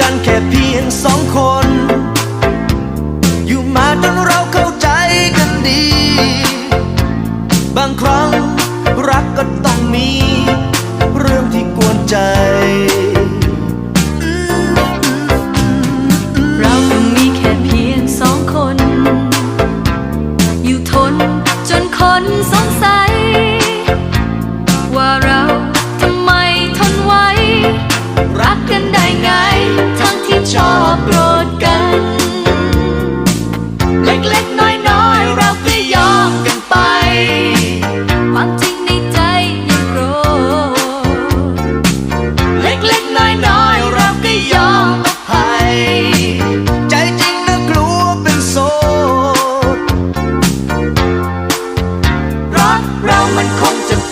กันแค่เพียงสองคน อยู่มาจนเราเข้าใจกันดี บางครั้งรักก็ต้องมี เรื่องที่กวนใจ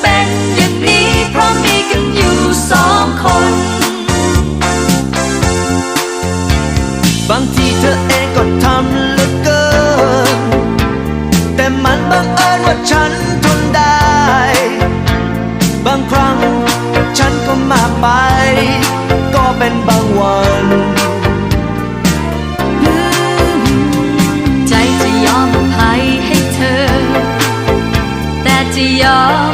เป็นอย่างนี้เพราะมีกันอยู่สองคน บางทีเธอเองก็ทำเหลือเกิน แต่มันบังเอิญว่าฉันทนได้ บางครั้งฉันก็มากไป ก็เป็นบางวันใจจะยอมอภัยให้เธอ แต่จะยอม